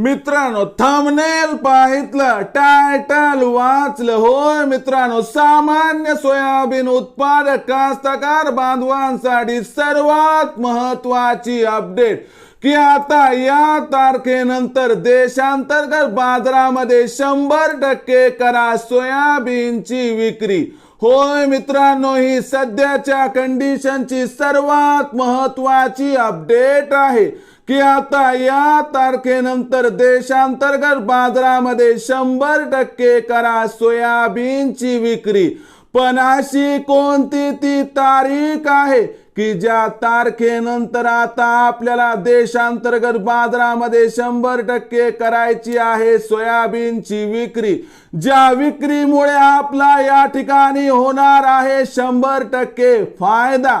मित्रांनो thumbnail पाहितलं title वाचलं. होय मित्रांनो सामान्य सोयाबीन उत्पादक कास्तकार बांधवांसाठी सर्वात महत्वाची अपडेट की आता या तारखेनंतर देशांतर्गत बाजारामध्ये शंभर टक्के करा सोयाबीनची विक्री. होय मित्रांनो ही सध्याच्या कंडिशनची सर्वात महत्वाची अपडेट आहे. की आता या तारखेनंतर देशांतर्गत बाजारामध्ये शंभर टक्के करा सोयाबीनची विक्री. पण अशी कोणती ती तारीख आहे की ज्या तारखेनंतर आता आपल्याला देशांतर्गत बाजारामध्ये शंभर टक्के करायची आहे सोयाबीनची विक्री? ज्या विक्रीमुळे आपला या ठिकाणी होणार आहे शंभर टक्के फायदा.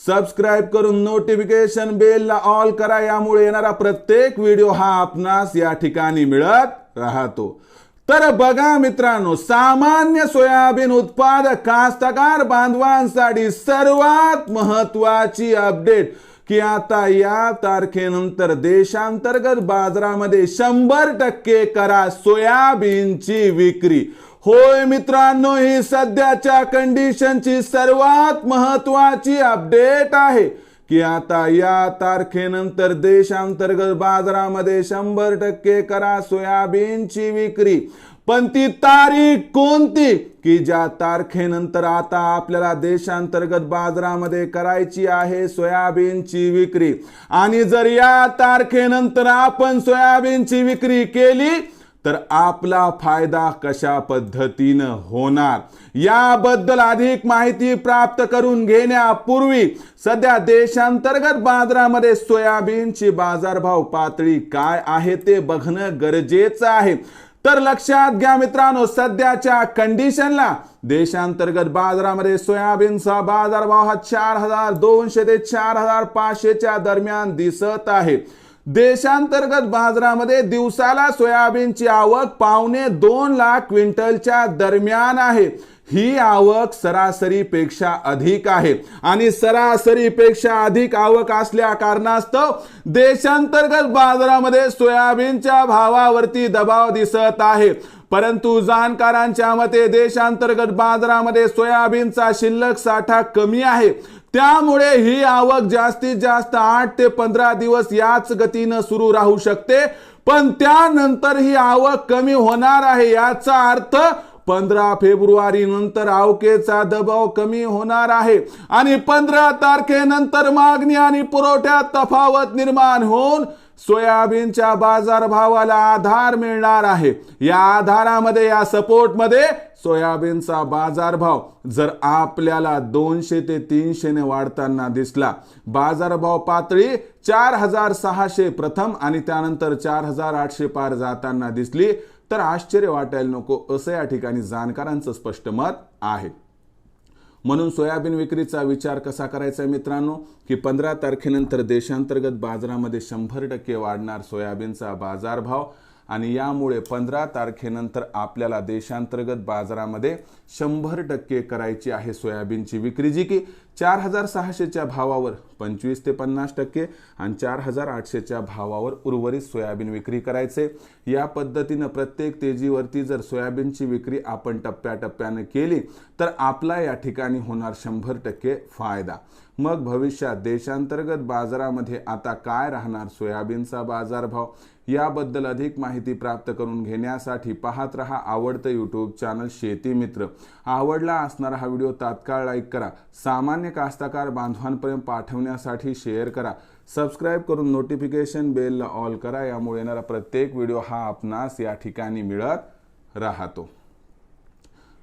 सबस्क्राईब करून नोटिफिकेशन बेलला ऑल करा. यामुळे येणारा प्रत्येक व्हिडिओ हा आपणास या ठिकाणी मिळत राहतो. तर बघा मित्रांनो सामान्य सोयाबीन उत्पादक कास्तकार बांधवांसाठी सर्वात महत्वाची अपडेट की आता या तारखेनंतर देशांतर्गत बाजारामध्ये शंभर टक्के करा सोयाबीनची विक्री. होय मित्रांनो ही सध्याच्या कंडिशनची सर्वात महत्वाची अपडेट आहे. की आता या तारखेनंतर देशांतर्गत बाजारामध्ये शंभर टक्के करा सोयाबीनची विक्री. पण ती तारीख कोणती? की ज्या तारखेनंतर आता आपल्याला देशांतर्गत बाजारामध्ये करायची आहे सोयाबीनची विक्री. आणि जर या तारखेनंतर आपण सोयाबीनची विक्री केली तर आपला फायदा कशा पद्धतीनं होणार? याबद्दल अधिक माहिती प्राप्त करून घेण्यापूर्वी सध्या देशांतर्गत बाजारामध्ये सोयाबीनची बाजारभाव पातळी काय आहे ते बघणं गरजेचं आहे. तर लक्षात घ्या मित्रांनो सध्याच्या कंडिशनला देशांतर्गत बाजारामध्ये सोयाबीनचा बाजारभाव हा चार हजार दोनशे ते चार हजार पाचशेच्या दरम्यान दिसत आहे. देशांतर्गत बाजारामध्ये दिवसाला सोयाबीनची आवक पावणे दोन लाख क्विंटलच्या दरम्यान आहे. ही आवक सरासरीपेक्षा अधिक आहे. आणि सरासरीपेक्षा अधिक आवक असल्या कारणास्तव देशांतर्गत बाजारामध्ये सोयाबीनच्या भावावरती दबाव दिसत आहे. परंतु जाणकारांच्या मते देशांतर्गत बाजारामध्ये सोयाबीनचा शिल्लक साठा कमी आहे. त्यामुळे ही आवक जास्तीत जास्त आठ ते पंधरा दिवस याच गतीनं सुरू राहू शकते. पण त्यानंतर ही आवक कमी होणार आहे याचा अर्थ पंधरा फेब्रुवारी नंतर आवकेचा दबाव कमी होणार आहे. आणि पंधरा तारखेनंतर मागणी आणि पुरवठ्यात तफावत निर्माण होऊन सोयाबीनच्या बाजारभावाला आधार मिळणार आहे. या आधारामध्ये या सपोर्टमध्ये सोयाबीनचा बाजारभाव जर आपल्याला दोनशे ते तीनशेने वाढताना दिसला. बाजारभाव पातळी चार हजार सहाशे प्रथम आणि त्यानंतर चार हजार आठशे पार जाताना दिसली. तर आश्चर्य वाटायला नको असं या ठिकाणी जाणकारांचं स्पष्ट मत आहे. म्हणून सोयाबीन विक्रीचा विचार कसा करायचा आहे मित्रांनो? की पंधरा तारखेनंतर देशांतर्गत बाजारामध्ये शंभर टक्के वाढणार सोयाबीनचा बाजारभाव आणि यामुळे पंधरा तारखेनंतर आपल्याला देशांतर्गत बाजारामध्ये शंभर टक्के करायची आहे सोयाबीनची विक्री जी की चार हजार सहाशेच्या भावावर पंचवीस ते पन्नास टक्के आणि चार हजार आठशेच्या भावावर उर्वरित सोयाबीन विक्री करायचे. या पद्धतीनं प्रत्येक तेजीवरती जर सोयाबीनची विक्री आपण टप्प्याटप्प्यानं केली तर आपला या ठिकाणी होणार शंभर टक्के फायदा. मग भविष्यात देशांतर्गत बाजारामध्ये आता काय राहणार? सोयाबीनचा बाजारभाव? याबद्दल अधिक माहिती प्राप्त करून घेण्यासाठी पाहत रहा आवडतं यूट्यूब चॅनल शेती मित्र. आवडला असणारा हा व्हिडिओ तात्काळ लाईक करा. सामान्य कास्तकार बांधवांपर्यंत पाठवण्यासाठी शेअर करा. सबस्क्राईब करून नोटिफिकेशन बेलला ऑल करा. यामुळे येणारा प्रत्येक व्हिडिओ हा आपणास या ठिकाणी मिळत राहतो.